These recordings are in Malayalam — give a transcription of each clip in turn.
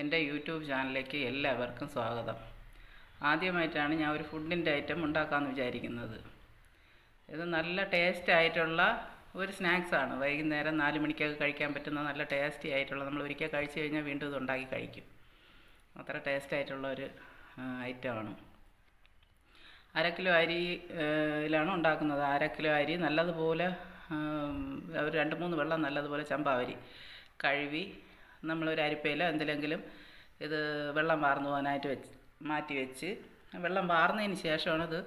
എന്റെ യൂട്യൂബ് ചാനലിലേക്ക് എല്ലാവർക്കും സ്വാഗതം. ആദ്യമായിട്ടാണ് ഞാൻ ഒരു ഫുഡിന്റെ ഐറ്റം ഉണ്ടാക്കാമെന്ന് വിചാരിക്കുന്നത്. ഇത് നല്ല ടേസ്റ്റ് ആയിട്ടുള്ള ഒരു സ്നാക്സാണ് വൈകുന്നേരം നാല് മണിക്കൊക്കെ കഴിക്കാൻ പറ്റുന്ന നല്ല ടേസ്റ്റി ആയിട്ടുള്ള നമ്മൾ ഒരിക്കൽ കഴിച്ചു കഴിഞ്ഞാൽ വീണ്ടും ഇത് ഉണ്ടാക്കി കഴിക്കും. അത്ര ടേസ്റ്റ് ആയിട്ടുള്ള ഒരു ഐറ്റമാണ് അര കിലോ അരിയിലാണ് ഉണ്ടാക്കുന്നത്. അര കിലോ അരി നല്ലതുപോലെ ഒരു രണ്ട് മൂന്ന് വെള്ളം നല്ലതുപോലെ ചമ്പാവരി കഴുകി നമ്മളൊരു അരിപ്പയിലോ എന്തിലെങ്കിലും ഇത് വെള്ളം വാർന്നു പോകാനായിട്ട് വെച്ച് മാറ്റി വെച്ച്. വെള്ളം വാർന്നതിന് ശേഷമാണ് ഇത്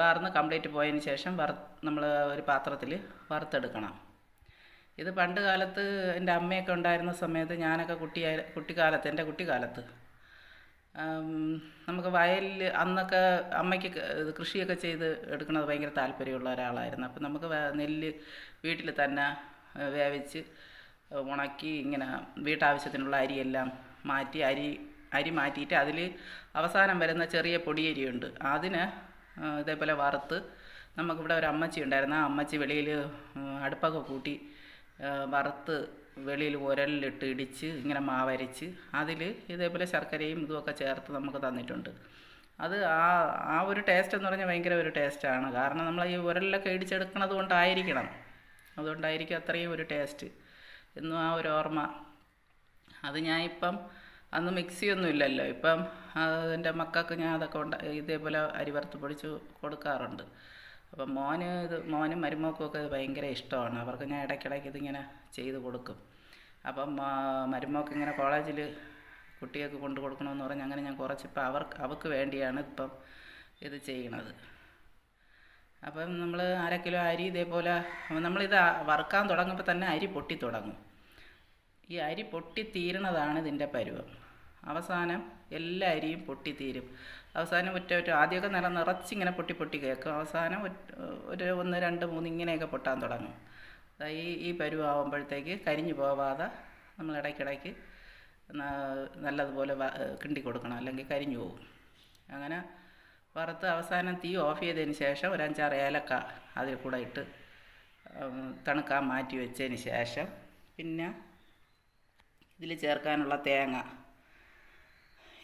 വാർന്ന് കംപ്ലീറ്റ് പോയതിന് ശേഷം വറ നമ്മൾ ഒരു പാത്രത്തിൽ വറുത്തെടുക്കണം. ഇത് പണ്ട് കാലത്ത് എന്റെ അമ്മയൊക്കെ ഉണ്ടായിരുന്ന സമയത്ത് ഞാനൊക്കെ കുട്ടിയായ കുട്ടിക്കാലത്ത് എന്റെ കുട്ടിക്കാലത്ത്. നമുക്ക് വയലിൽ അന്നൊക്കെ അമ്മയ്ക്ക് കൃഷിയൊക്കെ ചെയ്ത് എടുക്കുന്നത് ഭയങ്കര താല്പര്യമുള്ള ഒരാളായിരുന്നു. അപ്പം നമുക്ക് നെല്ല് വീട്ടിൽ തന്നെ വേവിച്ച് ഉണക്കി ഇങ്ങനെ വീട്ടാവശ്യത്തിനുള്ള അരിയെല്ലാം മാറ്റി അരി അരി മാറ്റിയിട്ട് അതിൽ അവസാനം വരുന്ന ചെറിയ പൊടിയരിയുണ്ട്. അതിന് ഇതേപോലെ വറുത്ത് നമുക്കിവിടെ ഒരു അമ്മച്ചി ഉണ്ടായിരുന്നു. ആ അമ്മച്ചി വെളിയിൽ അടുപ്പൊക്കെ കൂട്ടി വറുത്ത് വെളിയിൽ ഉരലിലിട്ട് ഇടിച്ച് ഇങ്ങനെ മാവരച്ച് അതിൽ ഇതേപോലെ ശർക്കരയും ഇതുമൊക്കെ ചേർത്ത് നമുക്ക് തന്നിട്ടുണ്ട്. അത് ആ ആ ഒരു ടേസ്റ്റ് എന്ന് പറഞ്ഞാൽ ഭയങ്കര ഒരു ടേസ്റ്റാണ് കാരണം നമ്മൾ ഈ ഉരലിലൊക്കെ ഇടിച്ചെടുക്കണത് കൊണ്ടായിരിക്കണം. അതുകൊണ്ടായിരിക്കും അത്രയും ഒരു ടേസ്റ്റ് എന്നും ആ ഒരു ഓർമ്മ. അത് ഞാൻ ഇപ്പം അന്ന് മിക്സിയൊന്നും ഇല്ലല്ലോ ഇപ്പം എന്റെ മക്കൾക്ക് ഞാൻ അതൊക്കെ ഉണ്ട ഇതേപോലെ അരി വറുത്ത് പൊടിച്ച് കൊടുക്കാറുണ്ട്. അപ്പം മോന് ഇത് മോനും മരുമോക്കും ഒക്കെ ഇത് ഭയങ്കര ഇഷ്ടമാണ്. അവർക്ക് ഞാൻ ഇടയ്ക്കിടയ്ക്ക് ഇതിങ്ങനെ ചെയ്ത് കൊടുക്കും. അപ്പം മരുമോക്ക് ഇങ്ങനെ കോളേജിൽ കുട്ടികൾക്ക് കൊണ്ടു കൊടുക്കണമെന്ന് പറഞ്ഞ് അങ്ങനെ ഞാൻ കുറച്ച് ഇപ്പം അവർക്ക് അവർക്ക് വേണ്ടിയാണ് ഇപ്പം ഇത് ചെയ്യണത്. അപ്പം നമ്മൾ അര കിലോ അരി ഇതേപോലെ നമ്മളിത് വറുക്കാൻ തുടങ്ങുമ്പോൾ തന്നെ അരി പൊട്ടി തുടങ്ങും. ഈ അരി പൊട്ടി തീരണതാണ് ഇതിന്റെ പരുവം. അവസാനം എല്ലാ അരിയും പൊട്ടിത്തീരും അവസാനം ഒറ്റ ഒറ്റ ആദ്യമൊക്കെ നില നിറച്ചിങ്ങനെ പൊട്ടി പൊട്ടി കേൾക്കും. അവസാനം ഒരു ഒന്ന് രണ്ട് മൂന്ന് ഇങ്ങനെയൊക്കെ പൊട്ടാൻ തുടങ്ങും. ഈ ഈ പരുവാകുമ്പോഴത്തേക്ക് കരിഞ്ഞു പോവാതെ നമ്മൾ ഇടയ്ക്കിടയ്ക്ക് നല്ലതുപോലെ കിണ്ടി കൊടുക്കണം. അല്ലെങ്കിൽ കരിഞ്ഞു പോകും അങ്ങനെ വറുത്ത് അവസാനം തീ ഓഫ് ചെയ്തതിന് ശേഷം ഒരു അഞ്ചാറ് ഏലക്ക അതിൽ കൂടെ ഇട്ട് തണുക്കാൻ മാറ്റി വെച്ചതിന് ശേഷം പിന്നെ ഇതിൽ ചേർക്കാനുള്ള തേങ്ങ.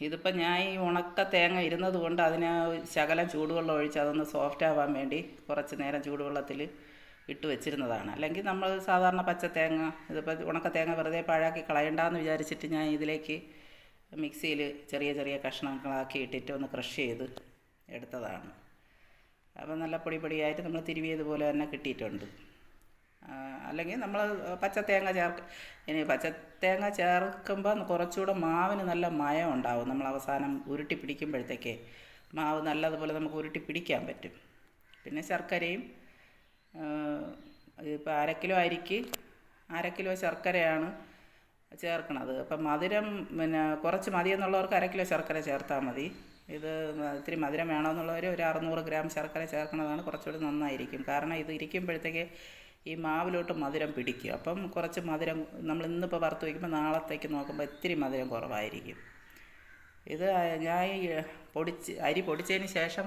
ഇതിപ്പോൾ ഞാൻ ഈ ഉണക്ക തേങ്ങ ഇരുന്നത് കൊണ്ട് അതിന് ശകലം ചൂടുവെള്ളം ഒഴിച്ച് അതൊന്ന് സോഫ്റ്റ് ആവാൻ വേണ്ടി കുറച്ച് നേരം ചൂടുവെള്ളത്തിൽ ഇട്ട് വെച്ചിരുന്നതാണ്. അല്ലെങ്കിൽ നമ്മൾ സാധാരണ പച്ച തേങ്ങ ഇതിപ്പോൾ ഉണക്ക തേങ്ങ വെറുതെ പാഴാക്കി കളയണ്ടെന്ന് വിചാരിച്ചിട്ട് ഞാൻ ഇതിലേക്ക് മിക്സിയിൽ ചെറിയ ചെറിയ കഷ്ണങ്ങളാക്കി ഇട്ടിട്ട് ഒന്ന് ക്രഷ് ചെയ്ത് എടുത്തതാണ്. അപ്പം നല്ല പൊടി പൊടിയായിട്ട് നമ്മൾ തിരുവിയതുപോലെ തന്നെ കിട്ടിയിട്ടുണ്ട്. അല്ലെങ്കിൽ നമ്മൾ പച്ചത്തേങ്ങ ചേർക്ക ഇനി പച്ചത്തേങ്ങ ചേർക്കുമ്പോൾ കുറച്ചുകൂടെ മാവിന് നല്ല മയം ഉണ്ടാവും. നമ്മൾ അവസാനം ഉരുട്ടി പിടിക്കുമ്പോഴത്തേക്ക് മാവ് നല്ലതുപോലെ നമുക്ക് ഉരുട്ടി പിടിക്കാൻ പറ്റും. പിന്നെ ശർക്കരയും ഇപ്പോൾ അര കിലോ അരിക്ക് അര കിലോ ശർക്കരയാണ് ചേർക്കണത്. അപ്പം മധുരം പിന്നെ കുറച്ച് മതി എന്നുള്ളവർക്ക് അര കിലോ ശർക്കര ചേർത്താൽ മതി. ഇത് ഇത്തിരി മധുരം വേണമെന്നുള്ളവർ ഒരു അറുന്നൂറ് ഗ്രാം ശർക്കര ചേർക്കുന്നതാണ് കുറച്ചുകൂടി നന്നായിരിക്കും. കാരണം ഇത് ഇരിക്കുമ്പോഴത്തേക്ക് ഈ മാവിലോട്ട് മധുരം പിടിക്കും. അപ്പം കുറച്ച് മധുരം നമ്മൾ ഇന്നിപ്പോൾ വറുത്ത് വയ്ക്കുമ്പോൾ നാളത്തേക്ക് നോക്കുമ്പോൾ ഇത്തിരി മധുരം കുറവായിരിക്കും. ഇത് ഞാൻ പൊടിച്ച് അരി പൊടിച്ചതിന് ശേഷം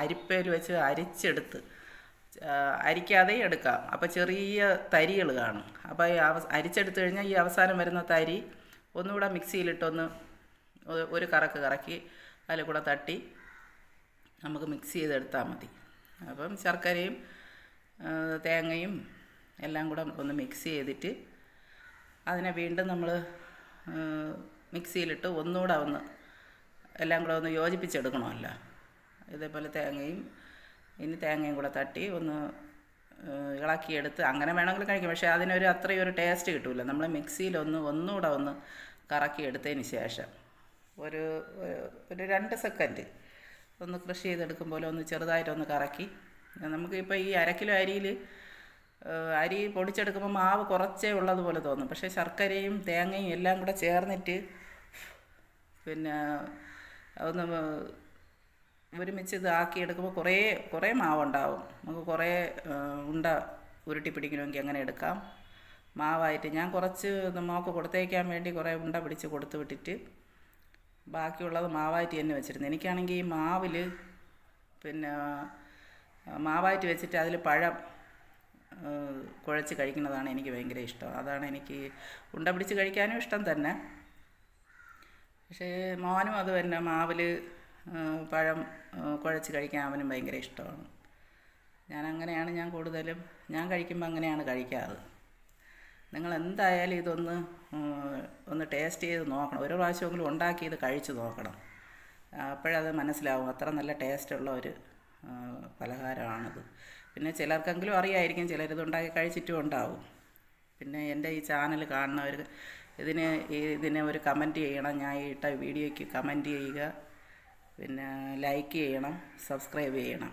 അരിപ്പയിൽ വെച്ച് അരിച്ചെടുത്ത് അരിക്കാതെ എടുക്കാം. അപ്പോൾ ചെറിയ തരികൾ കാണും. അപ്പോൾ ഈ അവ അരിച്ചെടുത്ത് കഴിഞ്ഞാൽ ഈ അവസാനം വരുന്ന തരി ഒന്നുകൂടെ മിക്സിയിലിട്ടൊന്ന് ഒരു കറക്ക് കറക്കി അതിൽ കൂടെ തട്ടി നമുക്ക് മിക്സ് ചെയ്തെടുത്താൽ മതി. അപ്പം ശർക്കരയും തേങ്ങയും എല്ലാം കൂടെ ഒന്ന് മിക്സ് ചെയ്തിട്ട് അതിനെ വീണ്ടും നമ്മൾ മിക്സിയിലിട്ട് ഒന്നുകൂടെ ഒന്ന് എല്ലാം കൂടെ ഒന്ന് യോജിപ്പിച്ചെടുക്കണമല്ലോ. ഇതേപോലെ തേങ്ങയും ഇനി തേങ്ങയും കൂടെ തട്ടി ഒന്ന് ഇളക്കിയെടുത്ത് അങ്ങനെ വേണമെങ്കിൽ കഴിക്കും. പക്ഷേ അതിനൊരു അത്രയും ഒരു ടേസ്റ്റ് കിട്ടില്ല നമ്മൾ മിക്സിയിലൊന്ന് ഒന്നുകൂടെ ഒന്ന് കറക്കിയെടുത്തതിന് ശേഷം. ഒരു ഒരു- രണ്ട് സെക്കൻഡ്. ഒന്ന് കൃഷി ചെയ്തെടുക്കുമ്പോൾ ഒന്ന് ചെറുതായിട്ടൊന്ന് കറക്കി. നമുക്കിപ്പോൾ ഈ അരക്കിലോ കിലോ അരിയിൽ അരി പൊടിച്ചെടുക്കുമ്പോൾ മാവ് കുറച്ചേ ഉള്ളതുപോലെ തോന്നും. പക്ഷേ ശർക്കരയും തേങ്ങയും എല്ലാം കൂടെ ചേർന്നിട്ട് പിന്നെ ഒന്ന് ഒരുമിച്ച് ഇതാക്കി എടുക്കുമ്പോൾ കുറേ കുറേ മാവുണ്ടാവും. നമുക്ക് കുറേ ഉണ്ട ഉരുട്ടി പിടിക്കണമെങ്കിൽ അങ്ങനെ എടുക്കാം. മാവായിട്ട് ഞാൻ കുറച്ച് മോക്ക് കൊടുത്തേക്കാൻ വേണ്ടി കുറേ ഉണ്ട പിടിച്ച് കൊടുത്തു വിട്ടിട്ട് ബാക്കിയുള്ളത് മാവായിട്ട് തന്നെ വെച്ചിരുന്നു. എനിക്കാണെങ്കിൽ ഈ മാവിൽ പിന്നെ മാവായിട്ട് വെച്ചിട്ട് അതിൽ പഴം കുഴച്ച് കഴിക്കുന്നതാണ് എനിക്ക് ഭയങ്കര ഇഷ്ടം. അതാണ് എനിക്ക് ഉണ്ട പിടിച്ച് കഴിക്കാനും ഇഷ്ടം തന്നെ. പക്ഷേ മോനും അത് തന്നെ മാവിൽ പഴം കുഴച്ച് കഴിക്കാൻ അവനും ഭയങ്കര ഇഷ്ടമാണ്. ഞാൻ അങ്ങനെയാണ് ഞാൻ കൂടുതലും ഞാൻ കഴിക്കുമ്പോൾ അങ്ങനെയാണ് കഴിക്കാറ്. നിങ്ങൾ എന്തായാലും ഇതൊന്ന് ഒന്ന് ടേസ്റ്റ് ചെയ്ത് നോക്കണം. ഒരു പ്രാവശ്യമെങ്കിലും ഉണ്ടാക്കി ഇത് കഴിച്ച് നോക്കണം. അപ്പോഴത് മനസ്സിലാവും. അത്ര നല്ല ടേസ്റ്റുള്ള ഒരു പലഹാരമാണത്. പിന്നെ ചിലർക്കെങ്കിലും അറിയായിരിക്കും ചിലരിത് ഉണ്ടാക്കി കഴിച്ചിട്ടും ഉണ്ടാവും. പിന്നെ എന്റെ ഈ ചാനൽ കാണുന്നവർ ഇതിന് ഇതിനെ ഒരു കമന്റ് ചെയ്യണം. ഞാൻ ഇട്ട വീഡിയോയ്ക്ക് കമന്റ് ചെയ്യുക. പിന്നെ ലൈക്ക് ചെയ്യണം. സബ്സ്ക്രൈബ് ചെയ്യണം.